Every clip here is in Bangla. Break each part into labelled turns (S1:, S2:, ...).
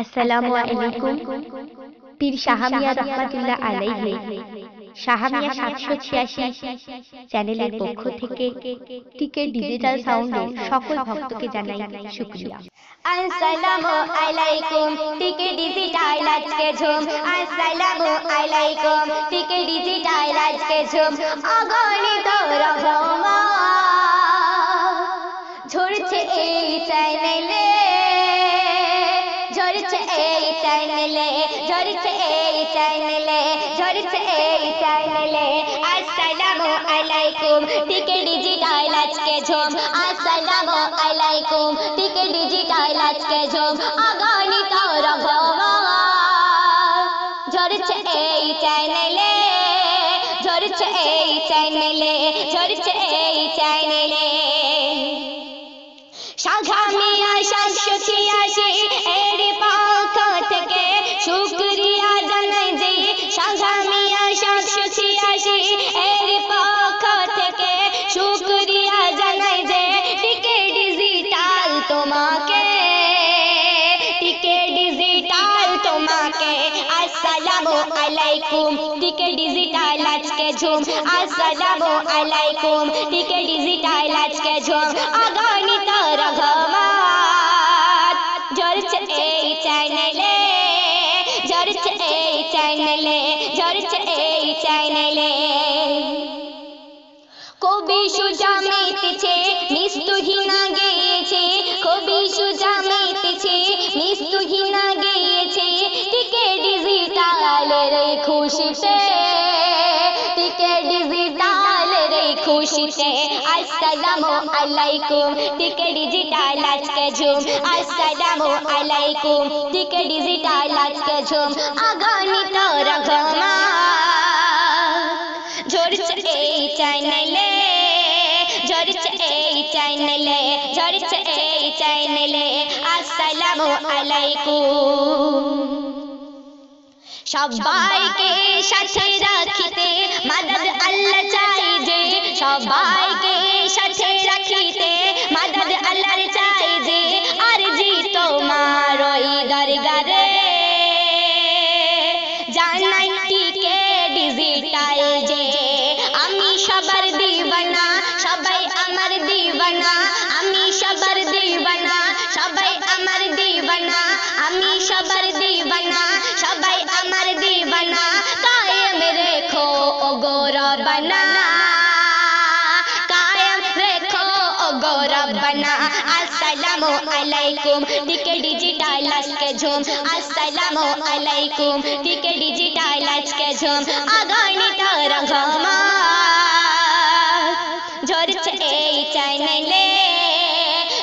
S1: আসসালামু আলাইকুম। পীর শাহামিয়া রহমাতুল্লাহ আলাইহি। শাহামিয়া সাতশো ছিয়াশি চ্যানেলের পক্ষ থেকে টিকে ডিজিটাল সাউন্ডের সকল ভক্তকে জানাই শুক্রিয়া।
S2: আসসালামু আলাইকুম। টিকে ডিজিটাল আজকে ঝুম। আসসালামু আলাইকুম। টিকে ডিজিটাল আজকে ঝুম। অগণিত রহমা ঝরছে এই চ্যানেলে ঝরছে এই চ্যানেলে ঝরছে এই চ্যানেলে ঝরছে এই চ্যানেলে আসসালামু আলাইকুম টিকে ডিজিটাল আজকে ঝুম। আসসালামু আলাইকুম টিকে ডিজিটাল আজকে ঝুম। অগণিত রহমা ঝরছে এই চ্যানেলে ঝরছে এই চ্যানেলে ঝরছে এই আলাইকুম। টিকে ডিজিটাল আজকে ঝুম। আসসালামু আলাইকুম। টিকে ডিজিটাল আজকে ঝুম। অগণিত রহমত ঝরছে এই চ্যানেলে। ঝরছে এই চ্যানেলে। ঝরছে এই চ্যানেলে। কবি সুজা মেতেছে খুশিতে আসসালামু আলাইকুম। টিকে ডিজিটাল আজকে ঝুম। আসসালামু আলাইকুম। টিকে ডিজিটাল আজকে ঝুম। অগণিত রহমা ঝরছে এই চ্যানেলে ঝরছে এই চ্যানেলে ঝরছে এই চ্যানেলে আসসালামু আলাইকুম। সবাইকে সাথে রাখিতে সবাইকে সাথে রাখিতে মাদদ আল্লাহর চাই যে আর জি তোমার ওই দরগারে জানাই টিকে ডিজিটাল যে আমি সবার দিবানা সবাই আমার দিবানা আমি সবার দিবানা সবাই আমার দিবানা আমি সবার দিবানা গৌরবনা আসসালামু আলাইকুম। টিকে ডিজিটাল আজকে ঝুম। আসসালামু আলাইকুম। টিকে ডিজিটাল আজকে ঝুম। অগণিত রহমা ঝরছে এই চ্যানেলে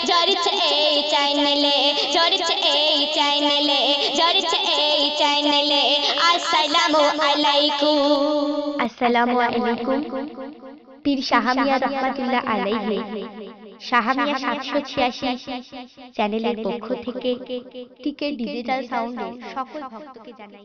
S2: ঝরছে এই চ্যানেলে ঝরছে এই চ্যানেলে ঝরছে এই চ্যানেলে আসসালামু আলাইকুম।
S1: আসসালামু আলাইকুম। পীর শাহামিয়া রহমাতুল্লাহ আলাইহি। শাহামিয়া সাতশো ছিয়াশি চ্যানেলের পক্ষ থেকে টিকে ডিজিটাল সাউন্ডে সকল ভক্তকে জানাই